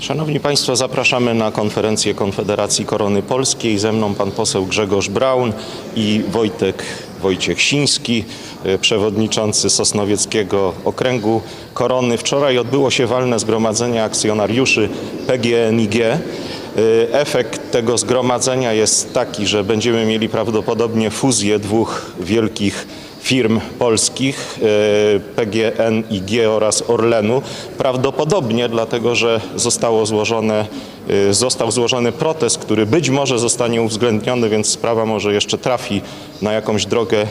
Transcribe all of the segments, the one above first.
Szanowni Państwo, zapraszamy na konferencję Konfederacji Korony Polskiej. Ze mną pan poseł Grzegorz Braun i Wojtek Wojciech-Siński, y, przewodniczący Sosnowieckiego Okręgu Korony. Wczoraj odbyło się walne zgromadzenie akcjonariuszy PGNiG. Y, Efekt tego zgromadzenia jest taki, że będziemy mieli prawdopodobnie fuzję dwóch wielkich firm polskich e, PGNiG oraz Orlenu. Prawdopodobnie dlatego, że zostało złożone, e, został złożony protest, który być może zostanie uwzględniony, więc sprawa może jeszcze trafi na jakąś drogę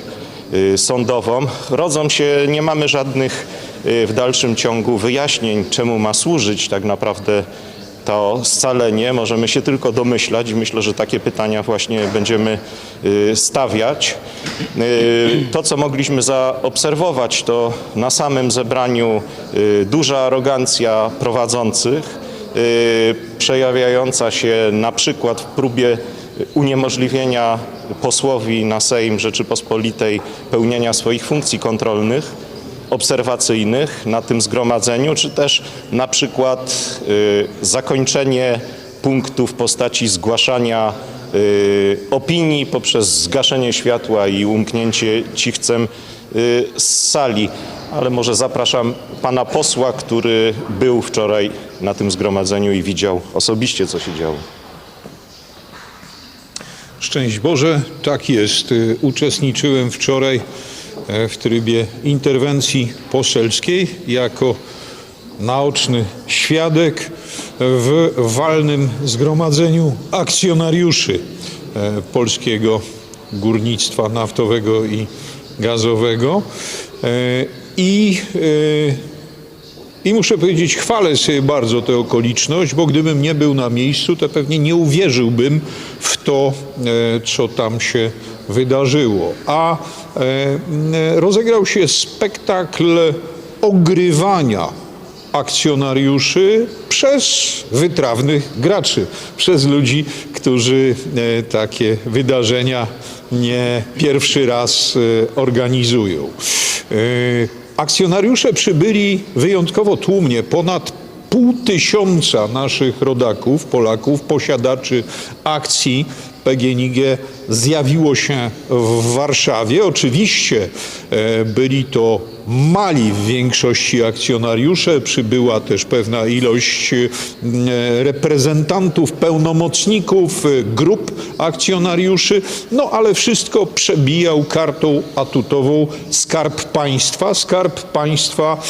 sądową. Rodzą się, nie mamy żadnych w dalszym ciągu wyjaśnień, czemu ma służyć tak naprawdę to scalenie. Możemy się tylko domyślać i myślę, że takie pytania właśnie będziemy y, stawiać. Y, To, co mogliśmy zaobserwować, to na samym zebraniu y, duża arogancja prowadzących, przejawiająca się na przykład w próbie uniemożliwienia posłowi na Sejm Rzeczypospolitej pełnienia swoich funkcji kontrolnych obserwacyjnych na tym zgromadzeniu, czy też na przykład y, zakończenie punktu w postaci zgłaszania y, opinii poprzez zgaszenie światła i umknięcie cichcem y, z sali. Ale może zapraszam pana posła, który był wczoraj na tym zgromadzeniu i widział osobiście, co się działo. Szczęść Boże, tak jest. Uczestniczyłem wczoraj w trybie interwencji poselskiej jako naoczny świadek w walnym zgromadzeniu akcjonariuszy e, polskiego górnictwa naftowego i gazowego. E, I e, i muszę powiedzieć, chwalę sobie bardzo tę okoliczność, bo gdybym nie był na miejscu, to pewnie nie uwierzyłbym w to, e, co tam się wydarzyło. A e, rozegrał się spektakl ogrywania akcjonariuszy przez wytrawnych graczy, przez ludzi, którzy e, takie wydarzenia nie pierwszy raz e, organizują. E, Akcjonariusze przybyli wyjątkowo tłumnie, ponad pół tysiąca naszych rodaków, Polaków, posiadaczy akcji PGNiG zjawiło się w Warszawie. Oczywiście e, byli to mali w większości akcjonariusze, przybyła też pewna ilość e, reprezentantów, pełnomocników, e, grup akcjonariuszy, no ale wszystko przebijał kartą atutową Skarb Państwa. Skarb Państwa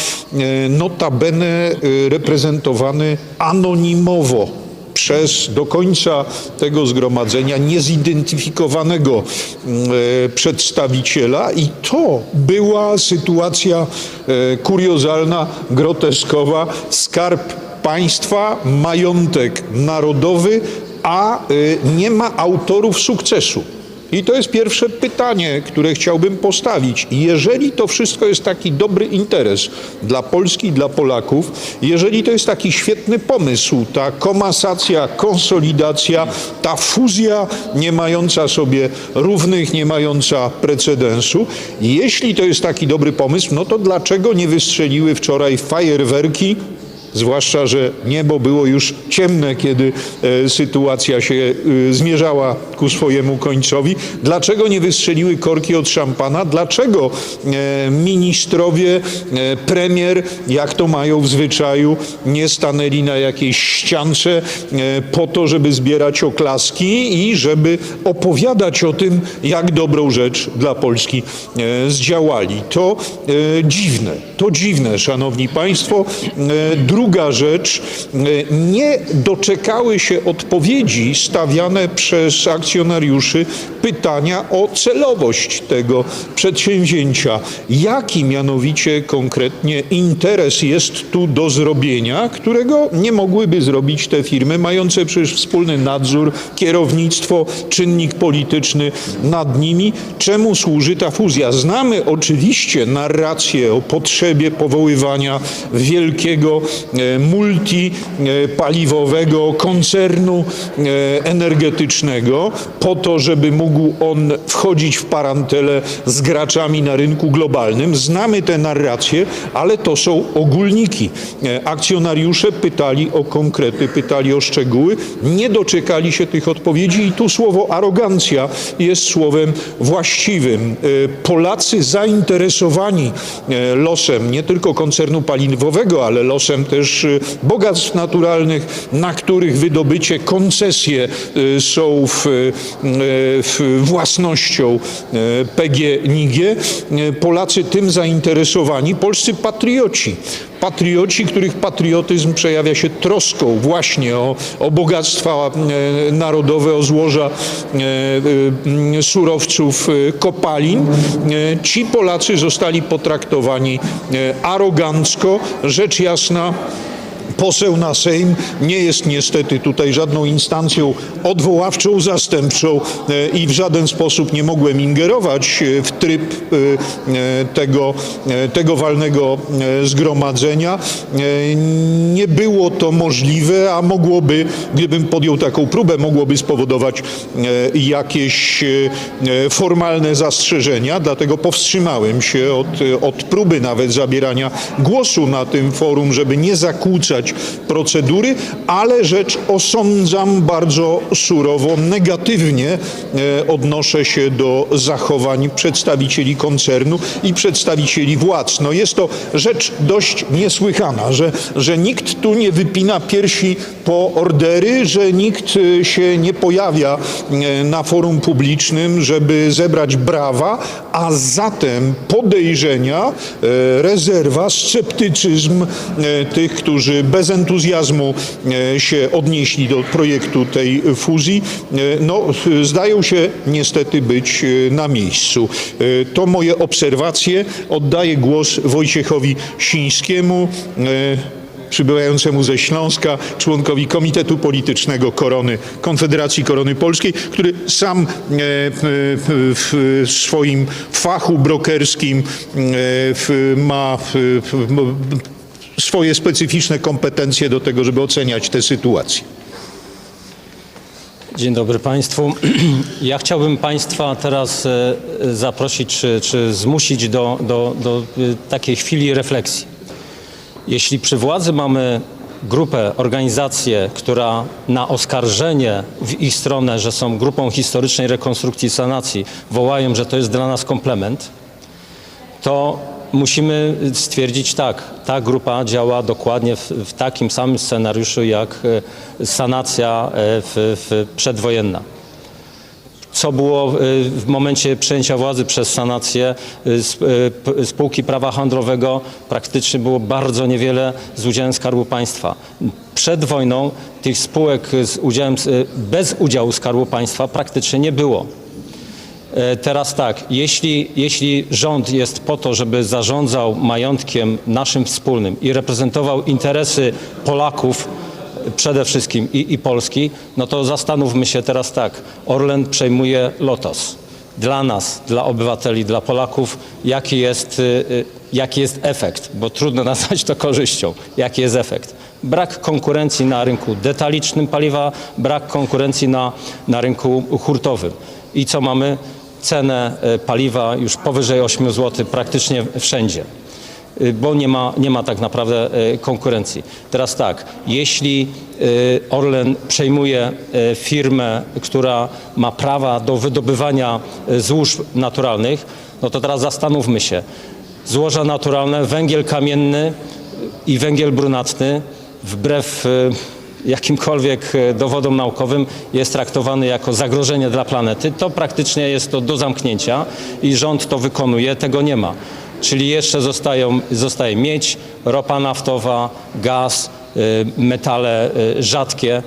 notabene reprezentowany anonimowo przez do końca tego zgromadzenia niezidentyfikowanego e, przedstawiciela i to była sytuacja e, kuriozalna, groteskowa. Skarb państwa, majątek narodowy, a e, nie ma autorów sukcesu. I to jest pierwsze pytanie, które chciałbym postawić. Jeżeli to wszystko jest taki dobry interes dla Polski dla Polaków, jeżeli to jest taki świetny pomysł, ta komasacja, konsolidacja, ta fuzja nie mająca sobie równych, nie mająca precedensu, jeśli to jest taki dobry pomysł, no to dlaczego nie wystrzeliły wczoraj fajerwerki Zwłaszcza, że niebo było już ciemne, kiedy e, sytuacja się e, zmierzała ku swojemu końcowi. Dlaczego nie wystrzeliły korki od szampana? Dlaczego e, ministrowie, premier, jak to mają w zwyczaju, nie stanęli na jakiejś ściance po to, żeby zbierać oklaski i żeby opowiadać o tym, jak dobrą rzecz dla Polski zdziałali? To dziwne, to dziwne, szanowni państwo. Druga rzecz, e, nie doczekały się odpowiedzi stawiane przez akcjonariuszy pytania o celowość tego przedsięwzięcia. Jaki mianowicie konkretnie interes jest tu do zrobienia, którego nie mogłyby zrobić te firmy, mające przecież wspólny nadzór, kierownictwo, czynnik polityczny nad nimi. Czemu służy ta fuzja? Znamy oczywiście narrację o potrzebie powoływania wielkiego multipaliwowego koncernu e, energetycznego po to, żeby mógł on wchodzić w parantele z graczami na rynku globalnym. Znamy te narracje, ale to są ogólniki. E, Akcjonariusze pytali o konkrety, pytali o szczegóły, nie doczekali się tych odpowiedzi i tu słowo arogancja jest słowem właściwym. E, Polacy zainteresowani e, losem nie tylko koncernu paliwowego, ale losem też e, bogactw naturalnych, na których wydobycie, koncesje e, są w, e, w własnością PGNiG. Polacy tym zainteresowani, polscy patrioci. Patrioci, których patriotyzm przejawia się troską właśnie o, o bogactwa e, narodowe, o złoża e, e, surowców kopalin. Ci Polacy zostali potraktowani arogancko, rzecz jasna. Poseł na Sejm nie jest niestety tutaj żadną instancją odwoławczą, zastępczą e, i w żaden sposób nie mogłem ingerować e, w tryb e, tego, tego walnego zgromadzenia. Nie było to możliwe, a mogłoby, gdybym podjął taką próbę, mogłoby spowodować jakieś formalne zastrzeżenia, dlatego powstrzymałem się od, od próby nawet zabierania głosu na tym forum, żeby nie zakłócać procedury, ale rzecz osądzam bardzo surowo, negatywnie e, odnoszę się do zachowań przedstawicieli koncernu i przedstawicieli władz. No jest to rzecz dość niesłychana, że, że nikt tu nie wypina piersi po ordery, że nikt e, się nie pojawia e, na forum publicznym, żeby zebrać brawa, a zatem podejrzenia, rezerwa, sceptycyzm tych, którzy bez entuzjazmu e, się odnieśli do projektu tej fuzji, e, no, zdają się niestety być e, na miejscu. To moje obserwacje. Oddaję głos Wojciechowi Sińskiemu. przybywającemu ze Śląska, członkowi Komitetu Politycznego Korony, Konfederacji Korony Polskiej, który sam w, swoim fachu brokerskim ma swoje specyficzne kompetencje do tego, żeby oceniać tę sytuację. Dzień dobry Państwu. Ja chciałbym Państwa teraz e, e, zaprosić, czy, czy zmusić do, do, do e, takiej chwili refleksji. Jeśli przy władzy mamy grupę, organizację, która na oskarżenie w ich stronę, że są grupą historycznej rekonstrukcji sanacji, wołają, że to jest dla nas komplement, to musimy stwierdzić tak, ta grupa działa dokładnie w, w takim samym scenariuszu jak e, sanacja e, w, w przedwojenna. Co było e, w momencie przejęcia władzy przez sanację spółki prawa handlowego praktycznie było bardzo niewiele z udziałem Skarbu Państwa. Przed wojną tych spółek z udziałem, bez udziału Skarbu Państwa praktycznie nie było. E, Teraz tak, jeśli, jeśli rząd jest po to, żeby zarządzał majątkiem naszym wspólnym i reprezentował interesy Polaków e, przede wszystkim i, i Polski, no to zastanówmy się teraz tak. Orlen przejmuje Lotos. Dla nas, dla obywateli, dla Polaków, jaki jest, y, jaki jest efekt, bo trudno nazwać to korzyścią. Jaki jest efekt? Brak konkurencji na rynku detalicznym paliwa, brak konkurencji na, na rynku hurtowym. I co mamy? Cenę e, paliwa już powyżej 8 zł praktycznie wszędzie y, bo nie ma, nie ma tak naprawdę e, konkurencji. Teraz tak, jeśli e, Orlen przejmuje firmę, która ma prawa do wydobywania złóż naturalnych, no to teraz zastanówmy się. Złoża naturalne, węgiel kamienny i węgiel brunatny wbrew jakimkolwiek e, dowodom naukowym jest traktowany jako zagrożenie dla planety, to praktycznie jest to do zamknięcia i rząd to wykonuje, tego nie ma. Czyli jeszcze zostają, zostaje miedź, ropa naftowa, gaz, y, metale y, rzadkie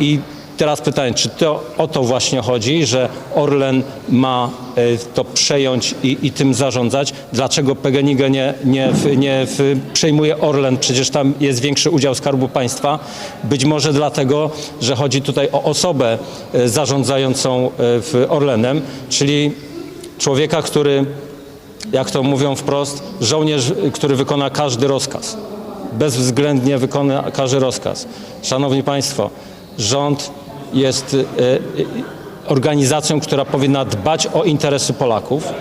i teraz pytanie, czy to o to właśnie chodzi, że Orlen ma y, to przejąć i, i tym zarządzać? Dlaczego PGNiG nie, nie, nie przejmuje Orlen? Przecież tam jest większy udział Skarbu Państwa. Być może dlatego, że chodzi tutaj o osobę y, zarządzającą w Orlenem, czyli człowieka, który jak to mówią wprost, żołnierz, który wykona każdy rozkaz. bezwzględnie wykona każdy rozkaz. Szanowni Państwo, rząd jest e, e, organizacją, która powinna dbać o interesy Polaków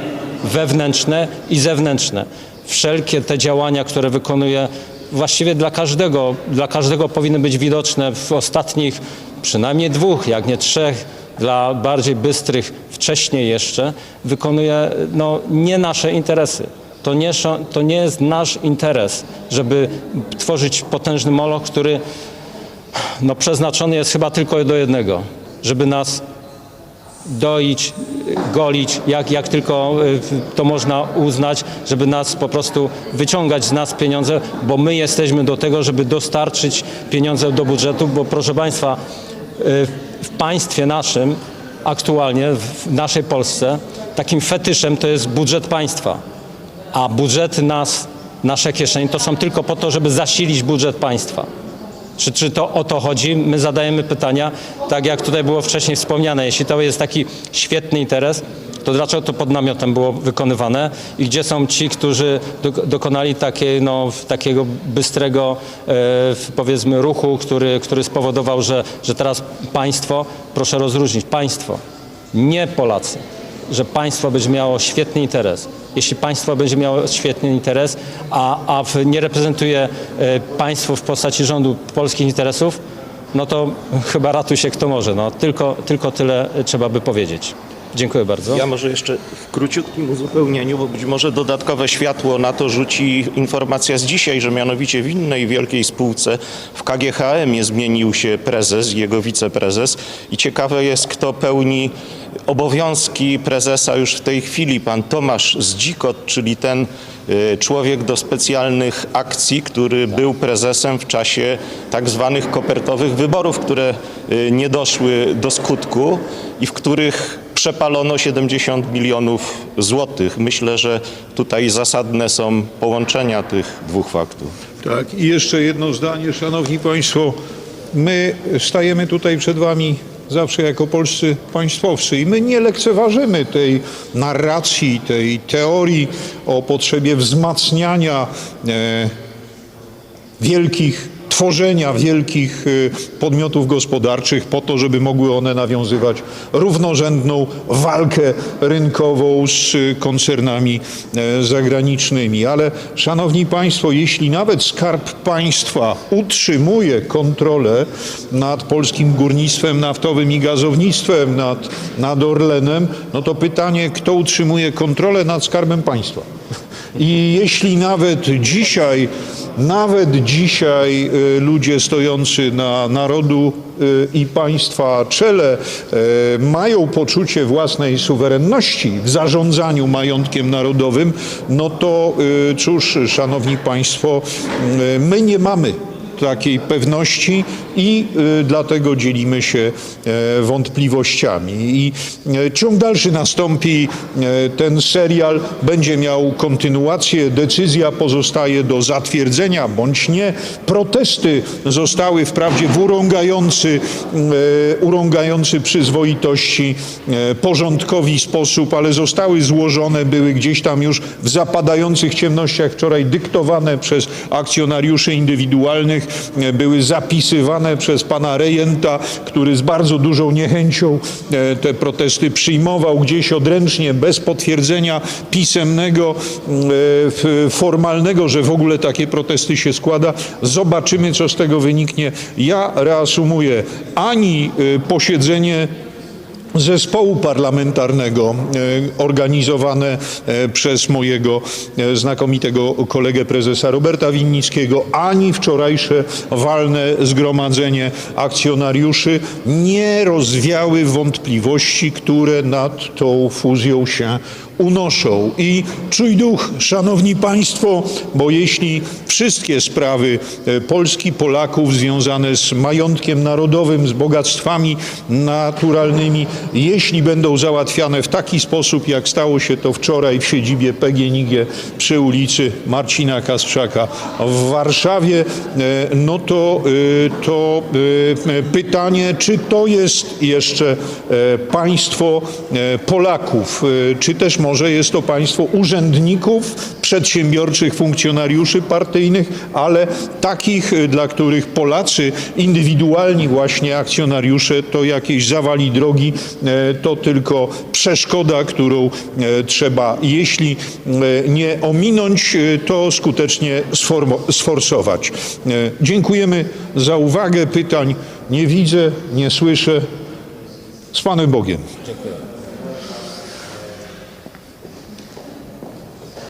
wewnętrzne i zewnętrzne. Wszelkie te działania, które wykonuje właściwie dla każdego, dla każdego powinny być widoczne w ostatnich przynajmniej dwóch, jak nie trzech, dla bardziej bystrych wcześniej jeszcze, wykonuje no, nie nasze interesy. To nie, to nie jest nasz interes, żeby tworzyć potężny moloch, który no, przeznaczony jest chyba tylko do jednego, żeby nas doić, golić, jak, jak tylko y, to można uznać, żeby nas po prostu wyciągać z nas pieniądze, bo my jesteśmy do tego, żeby dostarczyć pieniądze do budżetu, bo proszę Państwa, y, w państwie naszym, aktualnie w naszej Polsce, takim fetyszem to jest budżet państwa, a budżety nas, nasze kieszenie to są tylko po to, żeby zasilić budżet państwa. Czy, czy to o to chodzi? My zadajemy pytania, tak jak tutaj było wcześniej wspomniane, jeśli to jest taki świetny interes, to dlaczego to pod namiotem było wykonywane i gdzie są ci, którzy do, dokonali no, takiego bystrego e, powiedzmy ruchu, który, który spowodował, że, że teraz państwo, proszę rozróżnić, państwo, nie Polacy, że państwo będzie miało świetny interes. Jeśli państwo będzie miało świetny interes, a, a w, nie reprezentuje e, państwo w postaci rządu polskich interesów, no to chyba ratuj się kto może. No, tylko, tylko tyle trzeba by powiedzieć. Dziękuję bardzo. Ja może jeszcze w króciutkim uzupełnieniu, bo być może dodatkowe światło na to rzuci informacja z dzisiaj, że mianowicie w innej wielkiej spółce w KGHM zmienił się prezes, jego wiceprezes i ciekawe jest, kto pełni obowiązki prezesa już w tej chwili. Pan Tomasz Zdzikot, czyli ten y, człowiek do specjalnych akcji, który był prezesem w czasie tak zwanych kopertowych wyborów, które y, nie doszły do skutku i w których przepalono 70 milionów złotych. Myślę, że tutaj zasadne są połączenia tych dwóch faktów. Tak, i jeszcze jedno zdanie, szanowni państwo. My stajemy tutaj przed wami zawsze jako polscy państwowcy. I my nie lekceważymy tej narracji, tej teorii o potrzebie wzmacniania e, wielkich, tworzenia wielkich y, podmiotów gospodarczych po to, żeby mogły one nawiązywać równorzędną walkę rynkową z y, koncernami e, zagranicznymi. Ale szanowni państwo, jeśli nawet Skarb Państwa utrzymuje kontrolę nad polskim górnictwem naftowym i gazownictwem, nad, nad Orlenem, no to pytanie, kto utrzymuje kontrolę nad Skarbem Państwa? I jeśli nawet dzisiaj, nawet dzisiaj y, ludzie stojący na narodu y, i państwa czele y, mają poczucie własnej suwerenności w zarządzaniu majątkiem narodowym, no to cóż, szanowni państwo, my nie mamy takiej pewności i y, dlatego dzielimy się e, wątpliwościami. I e, ciąg dalszy nastąpi, e, ten serial będzie miał kontynuację, decyzja pozostaje do zatwierdzenia bądź nie. Protesty zostały wprawdzie w urągający, urągający przyzwoitości porządkowi sposób, ale zostały złożone, były gdzieś tam już w zapadających ciemnościach wczoraj dyktowane przez akcjonariuszy indywidualnych, były zapisywane przez pana rejenta, który z bardzo dużą niechęcią e, te protesty przyjmował gdzieś odręcznie, bez potwierdzenia pisemnego, e, formalnego, że w ogóle takie protesty się składa. Zobaczymy, co z tego wyniknie. Ja reasumuję, ani e, posiedzenie zespołu parlamentarnego e, organizowane e, przez mojego e, znakomitego kolegę prezesa Roberta Winnickiego, ani wczorajsze walne zgromadzenie akcjonariuszy nie rozwiały wątpliwości, które nad tą fuzją się unoszą. I czuj duch, szanowni państwo, bo jeśli wszystkie sprawy e, Polski, Polaków związane z majątkiem narodowym, z bogactwami naturalnymi jeśli będą załatwiane w taki sposób, jak stało się to wczoraj w siedzibie PGNiG przy ulicy Marcina Kasprzaka w Warszawie, e, no to, e, to pytanie, czy to jest jeszcze państwo Polaków, czy też może jest to państwo urzędników, przedsiębiorczych funkcjonariuszy partyjnych, ale takich, e, dla których Polacy, indywidualni właśnie akcjonariusze, to jakieś zawali drogi, e, to tylko przeszkoda, którą e, trzeba, jeśli e, nie ominąć, to skutecznie sforsować. Dziękujemy za uwagę. Pytań nie widzę, nie słyszę. Z Panem Bogiem. Dziękuję.